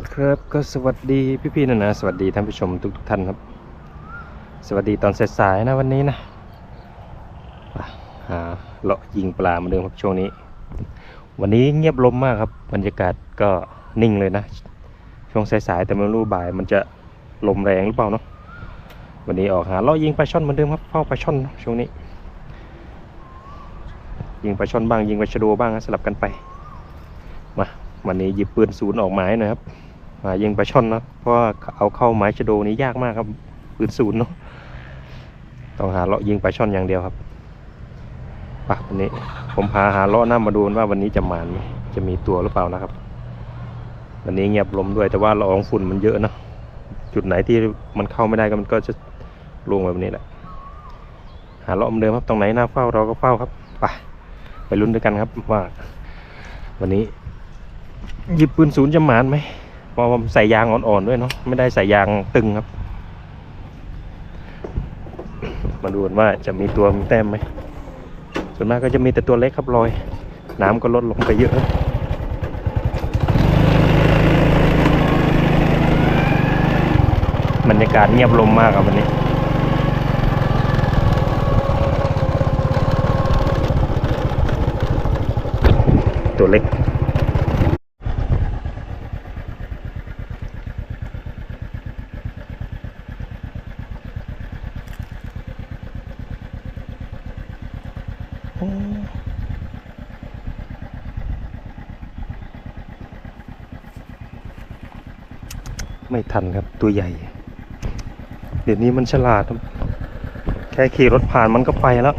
ครับก็สวัสดีพี่ๆนะนะสวัสดีท่านผู้ชมทุกๆท่านครับ สวัสดีตอนสายๆนะวันนี้นะอะหาเลาะยิงปลาเหมาเดิมครับช่วงนี้ วันนี้เงียบลมมากครับ บรรยากาศก็นิ่งเลยนะ ช่วงสายๆแต่ไม่รู้บ่าย มันจะลมแรงหรือเปล่าเนาะวันนี้ออกหาเลาะยิงปลาช่อนเหมือนเดิมครับเฝ้าปลาช่อนช่วงนี้ ยิงปลาช่อนบ้างยิงปลาชะโดบ้างสลับกันไปมา วันนี้หยิบปืนศูนย์ออกหมายหน่อยครับมายิงปลาช่อนนะเพราะว่าเอาเข้าไม้ชะโดนี้ยากมากครับปืนศูนย์เนาะต้องหาเลาะยิงปลาช่อนอย่างเดียวครับปะวันนี้ผมพาหาเลาะหน้ามาดูว่าวันนี้จะมานไหมจะมีตัวหรือเปล่านะครับ วันนี้เงียบลมด้วยแต่ว่าละอองฝุ่นมันเยอะนะจุดไหนที่มันเข้าไม่ได้ก็มันก็จะลงแบบนี้แหละ หาเลาะเหมือนเดิมครับตรงไหนหน้าเฝ้าเราก็เฝ้าครับไปไปลุ้นด้วยกันครับว่า วันนี้ หยิบปืนศูนย์จะหมานไหมพราะว่าใส่ยางอ่อนๆด้วยเนาะไม่ได้ใส่ยางตึงครับ มาดูว่าจะมีตัวมีแต้มไหมส่วนมากก็จะมีแต่ตัวเล็กครับลอย น้ำก็ลดลงไปเยอะบรรยากาศเงียบลมมากครับวันนี้ ไม่ทันครับตัวใหญ่ เดี๋ยวนี้มันฉลาด แค่ขี่รถผ่านมันก็ไปแล้ว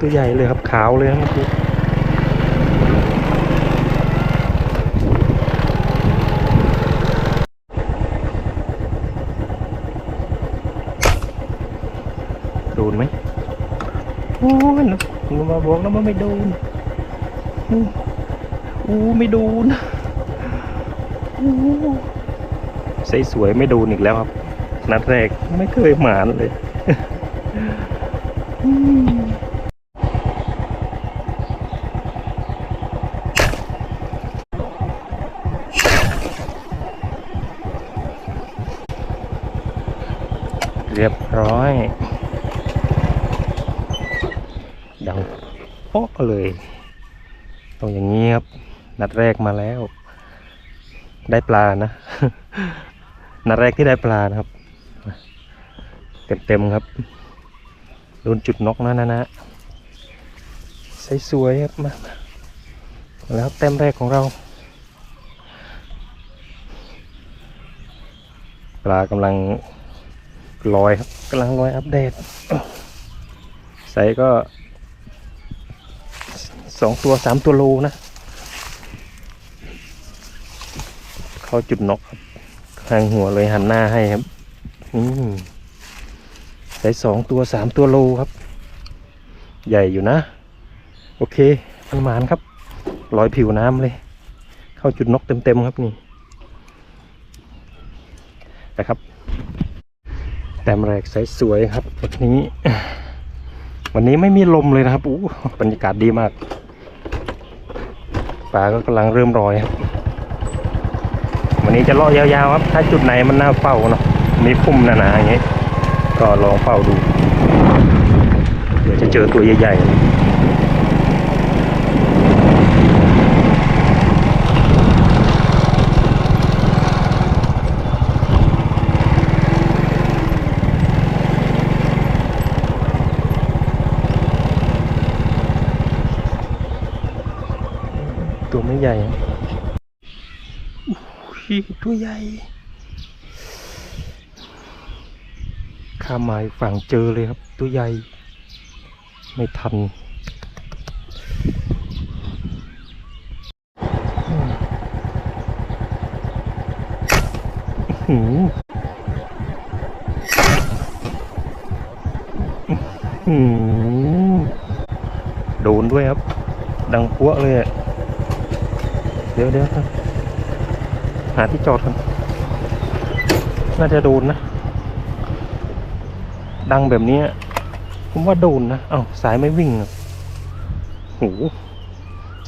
ตัวใหญ่เลยครับขาวเลยครับเมื่อกี้โดนไหมโอ้ยนะมึงมาบอกแล้วมันไม่โดนอู้อู้ไม่โดน ใสสวยไม่โดนอีกแล้วครับ นัดแรกไม่เคยหมานเลยเรียบร้อย ดังโป๊ะเลย ตรงอย่างนี้ครับ นัดแรกมาแล้ว ได้ปลานะนัดแรกที่ได้ปลานะครับ เต็มๆครับ โดนจุดนกนะนะนะใสสวยๆครับมาแล้วครับแต้มแรกของเรา ปลากำลังลอยครับกำลังลอยอัปเดตใส่ก็สองตัวสามตัวโลนะ เข้าจุดนกครับทางหัวเลยหันหน้าให้ครับใส่สองตัวสามตัวโลครับ ใหญ่อยู่นะ โอเคมันหมานครับลอยผิวน้ำเลย เข้าจุดนกเต็มๆครับนี่นะครับ แต้มแรกใสสวยครับวันนี้ วันนี้ไม่มีลมเลยนะครับอู้บรรยากาศดีมากปลาก็กำลังเริ่มรอยครับ วันนี้จะเลาะยาวๆครับ ถ้าจุดไหนมันน่าเฝ้าเนาะมีพุ่มหนาๆอย่างเงี้ยก็ลองเฝ้าดูเดี๋ยวจะเจอตัวใหญ่ๆตัวไม่ใหญ่ ตัวใหญ่ข้ามมาฝั่งเจอเลยครับ ตัวใหญ่ ไม่ทัน หืออื้อหือโดนด้วยครับ ดังพัวเลย เดี๋ยวเดี๋ยวครับ หาที่จอดกันน่าจะโดนนะ ดังแบบนี้ผมว่าโดนนะ เอ้าสายไม่วิ่งอะโห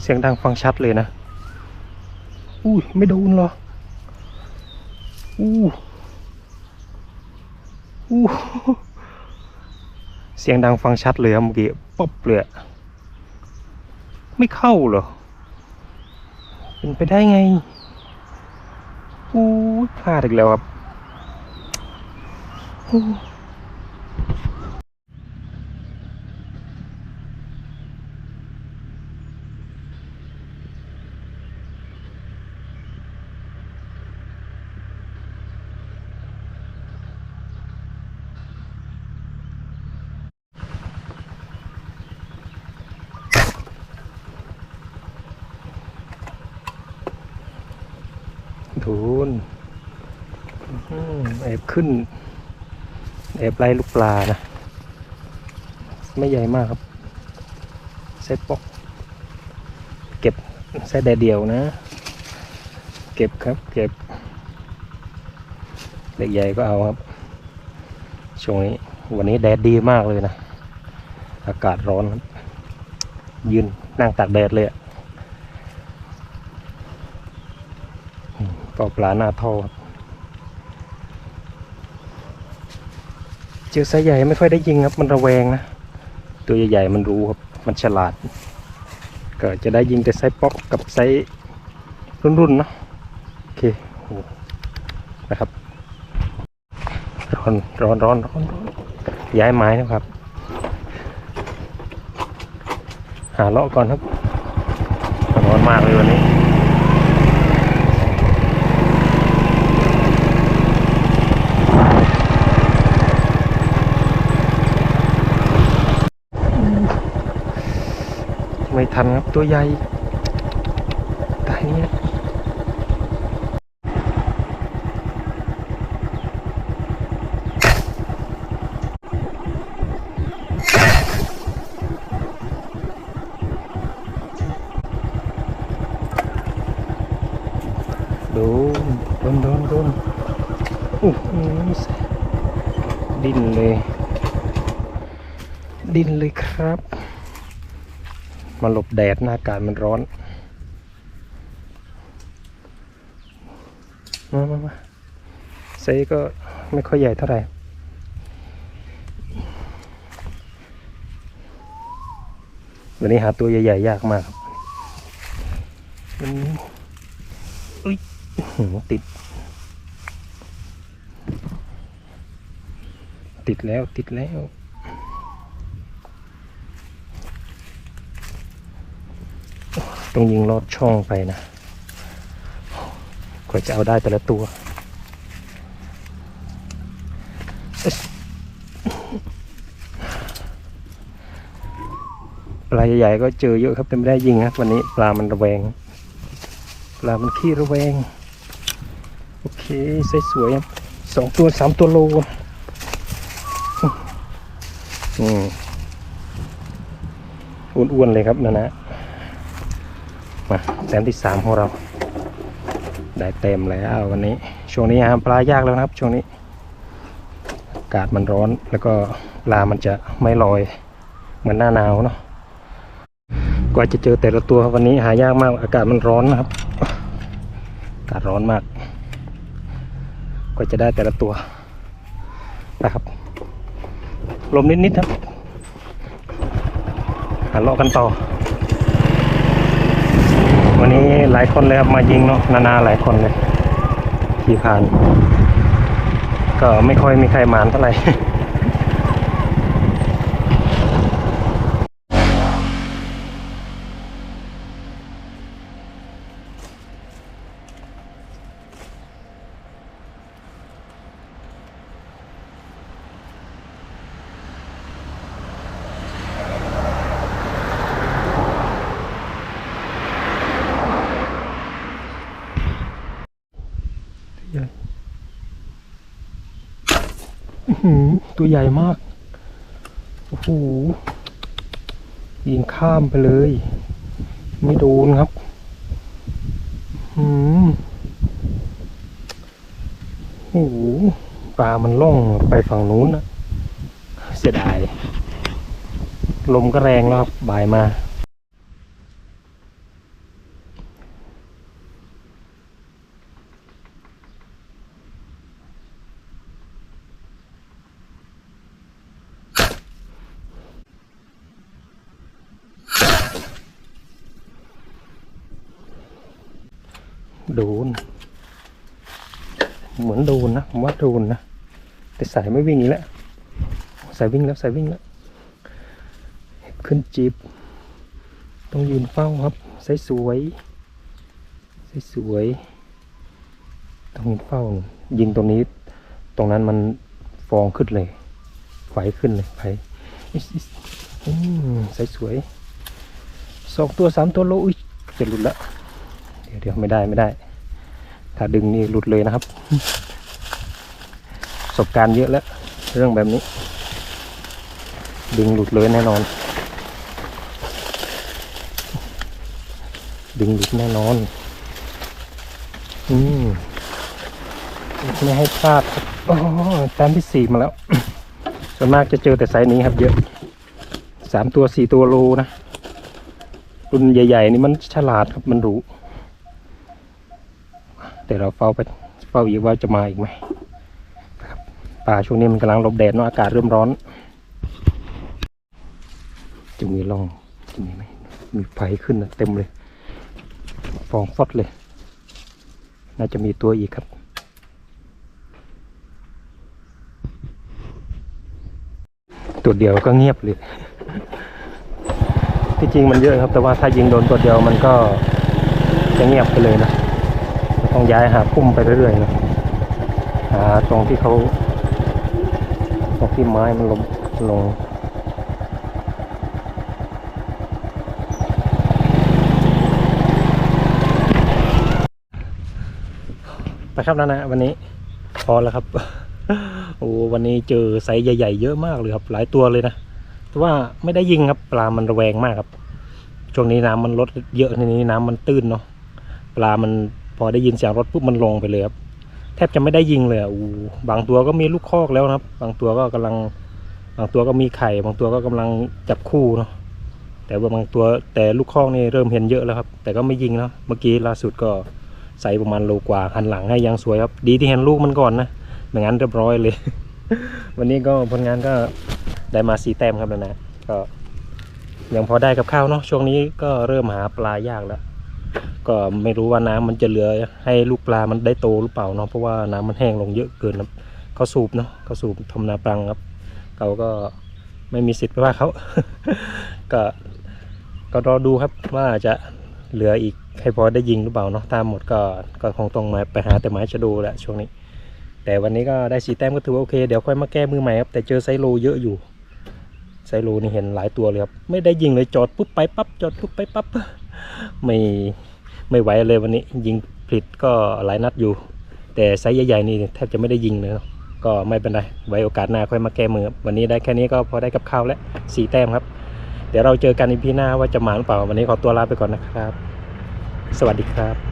เสียงดังฟังชัดเลยนะ อุ้ยไม่โดนหรอ อู้อู้เสียงดังฟังชัดเลยเมื่อกี้ป๊อบเลยไม่เข้าเหรอ เป็นไปได้ไง อู้พลาดอีกแล้วครับ อู้ทูนอื้อหือแอบขึ้น แอบไล่ลูกปลานะ ไม่ใหญ่มากครับไส้ปอก เก็บไส้แดดเดียวนะ เก็บครับ เก็บเด็กใหญ่ก็เอาครับ ช่วงนี้วันนี้แดดดีมากเลยนะ อากาศร้อนครับ ยืนนั่งตากแดดเลยอะ อืมเป่าปลาหน้าท่อเจอไซส์ใหญ่ไม่ค่อยได้ยิงครับ มันระแวงนะ ตัวใหญ่ๆมันรู้ครับ มันฉลาด ก็จะได้ยิงแต่ไซส์ป๊อกกับไซส์รุ่นๆเนาะโอเคโอ้นะครับ ร้อนร้อนร้อนร้อนย้ายไม้นะครับ หาเลาะก่อนครับร้อนมากเลยวันนี้ ทันครับตัวใหญ่ตายเนี่ยโดนโดนโดนโดนอู้หูดิ้นเลย ดิ้นเลยครับ มาหลบแดดหน้าอากาศมันร้อน มามามาไซส์ก็ไม่ค่อยใหญ่เท่าไหร่วันนี้หาตัวใหญ่ๆยากมากครับวันนี้อุ้ยอื้อหือติด ติดแล้วติดแล้ว ต้องยิงลอดช่องไปนะกว่าจะเอาได้แต่ละตัวปลาใหญ่ๆก็เจอเยอะครับแต่ไม่ได้ยิงนะวันนี้ปลามันระแวง ปลามันขี้ระแวง โอเคสวยๆสองตัวสามตัวโลอืมอ้วนๆเลยครับนะนะ มาแต้มที่สามของเรา ได้เต็มแล้ววันนี้ ช่วงนี้หาปลายากแล้วนะครับ ช่วงนี้อากาศมันร้อนแล้วก็ปลามันจะไม่ลอยเหมือนหน้าหนาวเนาะกว่าจะเจอแต่ละตัววันนี้หายากมาก อากาศมันร้อนนะครับ อากาศร้อนมาก กว่าจะได้แต่ละตัวนะครับลมนิดๆครับหาเลาะกันต่อ วันนี้หลายคนเลยครับมายิงเนาะนานาหลายคนเลยขี่ผ่าน ก็ไม่ค่อยมีใครมานเท่าไหร่ ตัวใหญ่มาก โอ้โห ยิงข้ามไปเลย ไม่โดนครับอืมโอ้โห ปลามันล่องไปฝั่งนู้นนะ เสียดาย ลมก็แรงแล้วครับบ่ายมา ดนเหมือนโดนนะผมว่าโดนนะแต่สายไม่วิ่งอีกแล้วสายวิ่งแล้วสายวิ่งแล้วขึ้นจีบต้องยืนเฝ้าครับสายสวยสายสวยต้องยืนเฝ้า ยิงตรงนี้ ตรงนั้นมันฟองขึ้นเลยไฟขึ้นเลยไฟอิ๊สอิ๊สอืมสายสวยสองตัวสามตัวโลอุ้ยจะหลุดละ เดี๋ยวเดี๋ยวไม่ได้ไม่ได้ ถ้าดึงนี่หลุดเลยนะครับ ประสบการณ์เยอะแล้ว เรื่องแบบนี้ ดึงหลุดเลยแน่นอน ดึงหลุดแน่นอน อืมไม่ให้พลาดครับโอ้แต้มที่สี่มาแล้ว ส่วนมากจะเจอแต่ไซส์นี้ครับ เยอะสามตัวสี่ตัวโลนะรุ่นใหญ่ ๆ นี่มันฉลาดครับมันรู้ แต่เราเฝ้าไปเฝ้าอีกว่าจะมาอีกไหมครับป่าช่วงนี้มันกำลังลบแดดเนาะอากาศเริ่มร้อน จะมีร่องจะมีไหมมีไฟขึ้นนะเต็มเลยฟองฟอดเลย น่าจะมีตัวอีกครับ ตัวเดียวก็เงียบเลยที่จริงมันเยอะครับ แต่ว่าถ้ายิงโดนตัวเดียวมันก็จะเงียบไปเลยนะ ต้องย้ายหาพุ่มไปเรื่อยๆนะหาตรงที่เขาตรงที่ไม้มันลงลงไปครับนะนะวันนี้พอแล้วครับ โอ้วันนี้เจอไซส์ใหญ่ ๆ เยอะมากเลยครับ หลายตัวเลยนะแต่ว่าไม่ได้ยิงครับ ปลามันระแวงมากครับช่วงนี้น้ำมันลดเยอะทีนี้น้ำมันตื้นเนาะปลามัน อได้ยินเสียงรถปุ๊บมันลงไปเลยครับแทบจะไม่ได้ยิงเลยอะอู้บางตัวก็มีลูกคอกแล้วนะครับ บางตัวก็กำลัง บางตัวก็มีไข่ บางตัวก็กำลังจับคู่เนาะแต่ว่าบางตัวแต่ลูกคอกนี่เริ่มเห็นเยอะแล้วครับ แต่ก็ไม่ยิงแล้วเมื่อกี้ล่าสุดก็ใส่ประมาณโลกว่าหันหลังให้ยังสวยครับ ดีที่เห็นลูกมันก่อนนะไม่งั้นเรียบร้อยเลย วันนี้ก็ผลงานก็ได้มาสีแต้มครับนะนะก็ยังพอได้กับข้าวเนาะช่วงนี้ก็เริ่มหาปลายากแล้ว ก็ไม่รู้ว่าน้ำมันจะเหลือให้ลูกปลามันได้โตหรือเปล่าเนาะเพราะว่าน้ำมันแห้งลงเยอะเกินครับเขาสูบเนาะเขาสูบทำนาปรังครับเขาก็ไม่มีสิทธิ์ไปว่าเขาก็ก็รอดูครับว่าจะเหลืออีกให้พอได้ยิงหรือเปล่าเนาะตามหมดก็ก็คงต้องมาไปหาแต่ไม้ชะโดแหละช่วงนี้ แต่วันนี้ก็ได้สีแต้มก็ถือว่าโอเคเดี๋ยวค่อยมาแก้มือใหม่ครับแต่เจอไซโลเยอะอยู่ไซโลนี่เห็นหลายตัวเลยครับไม่ได้ยิงเลยจอดปุ๊บไปปั๊บจอดปุ๊บไปปั๊บ ไม่ไม่ไหวเลยวันนี้ยิงผลิตก็หลายนัดอยู่ แต่ไซส์ใหญ่ๆนี่แทบจะไม่ได้ยิงเลยก็ไม่เป็นไรไว้โอกาสหน้าค่อยมาแก้มือ วันนี้ได้แค่นี้ก็พอได้กับข้าวแล้วสีแต้มครับ เดี๋ยวเราเจอกันในพีหน้าว่าจะหมาหรือเปล่าวันนี้ขอตัวลาไปก่อนนะครับ สวัสดีครับ